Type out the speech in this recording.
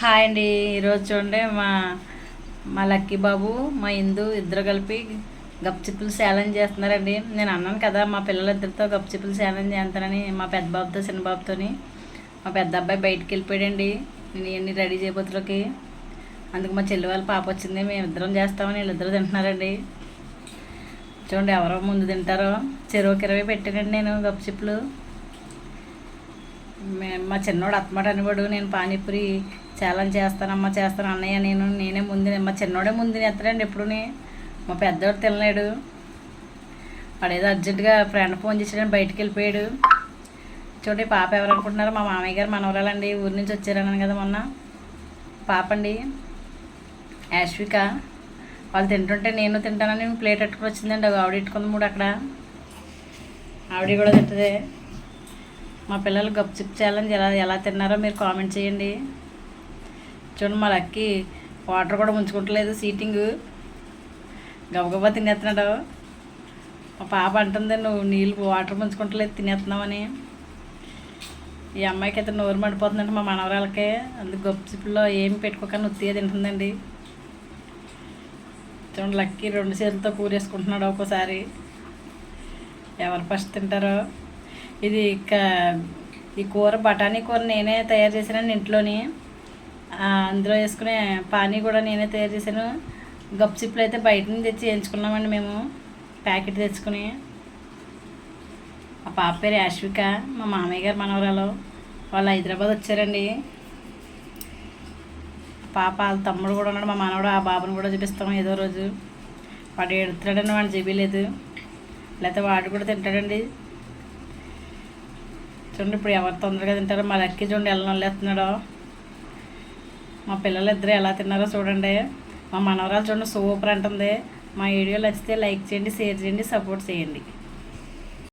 Hi అండి. ఈరోజు చూడండి మా మా లక్కీ బాబు మా ఇందు ఇద్దరు కలిపి గప్చిప్పులు సేలం చేస్తున్నారండి. నేను అన్నాను కదా మా పిల్లలిద్దరితో గప్చిప్పులు సేలం చేస్తానని మా పెద్ద బాబుతో చిన్న బాబుతోని. మా పెద్ద అబ్బాయి బయటికి వెళ్ళిపోయాడండి. నేను ఇవన్నీ రెడీ చేయబోతులకి. అందుకు మా చెల్లి వాళ్ళ పాప వచ్చింది మేము ఇద్దరం చేస్తామని వీళ్ళిద్దరు తింటున్నారండి. చూడండి ఎవరో ముందు తింటారో. చెరువు ఇరవై పెట్టానండి నేను గప్చిప్పులు. మే- మా చిన్నోడు అత్తమాట అనేవాడు నేను పానీపూరి ఛాలెంజ్ చేస్తానమ్మా చేస్తాను అన్నయ్య నేను నేనే ముందు మా చిన్నోడే ముందు ఎత్తలేండి ఎప్పుడుని. మా పెద్దోడు తినలేడు. వాడేదో అర్జెంటుగా ఫ్రెండ్ ఫోన్ చేసాడని బయటికి వెళ్ళిపోయాడు. చూడండి పాప ఎవరు అనుకుంటున్నారు మా మామయ్య గారు మనవరాలండి ఊరి నుంచి వచ్చారన్నాను కదా మొన్న. పాప అండి యాష్విక వాళ్ళు తింటుంటే నేను తింటానని ప్లేట్ పెట్టుకుని వచ్చిందండి ఒక ఆవిడ ఇట్టుకుంది మూడు అక్కడ. ఆవిడ కూడా తింటుంది. మా పిల్లలు గప్చిప్ ఛాలెంజ్ ఎలా ఎలా తిన్నారో మీరు కామెంట్ చేయండి. చూడండి మా లక్కి వాటర్ కూడా ముంచుకుంటలేదు సీటింగ్. గబగబా తినేస్తున్నాడు మా పాప అంటుంది నువ్వు నీళ్ళు వాటర్ ముంచుకుంటలేదు తినేస్తున్నావని ఈ అమ్మాయికి అయితే నోరు మండిపోతుందండి మా మనవరాలకే. అందుకు గప్చిప్లో ఏమి పెట్టుకోకుండా ఉత్తిగా తింటుందండి. చూడండి లక్కి రెండు చేతులతో కూరేసుకుంటున్నాడు ఒక్కోసారి. ఎవరు ఫస్ట్ తింటారో. ఇది ఈ కూర బఠానీ కూర నేనే తయారు చేశానండి ఇంట్లోని. అందులో వేసుకునే పానీ కూడా నేనే తయారు చేశాను. గప్చిప్పులు అయితే బయట నుంచి తెచ్చి వేయించుకున్నామండి మేము ప్యాకెట్ తెచ్చుకుని. మా పాప పేరు యాష్విక మా మామయ్య గారు మనవరాలు వాళ్ళు హైదరాబాద్ వచ్చారండి. పాప వాళ్ళ తమ్ముడు కూడా ఉన్నాడు మా మనవడు ఆ బాబుని కూడా చూపిస్తాం ఏదో రోజు. వాడు ఎడుతున్నాడని వాడు చూపించలేదు లేకపోతే వాడు కూడా తింటాడండి. చూడండి ఇప్పుడు ఎవరు తొందరగా తింటారో మా లక్కీ చూడండి ఎలా నల్లేస్తున్నాడో. మా పిల్లలు ఇద్దరు ఎలా తిన్నారో చూడండి. మా మనవరాలు చూడండి సూపర్ అంటుంది. మా వీడియో నచ్చితే లైక్ చేయండి షేర్ చేయండి సపోర్ట్ చేయండి.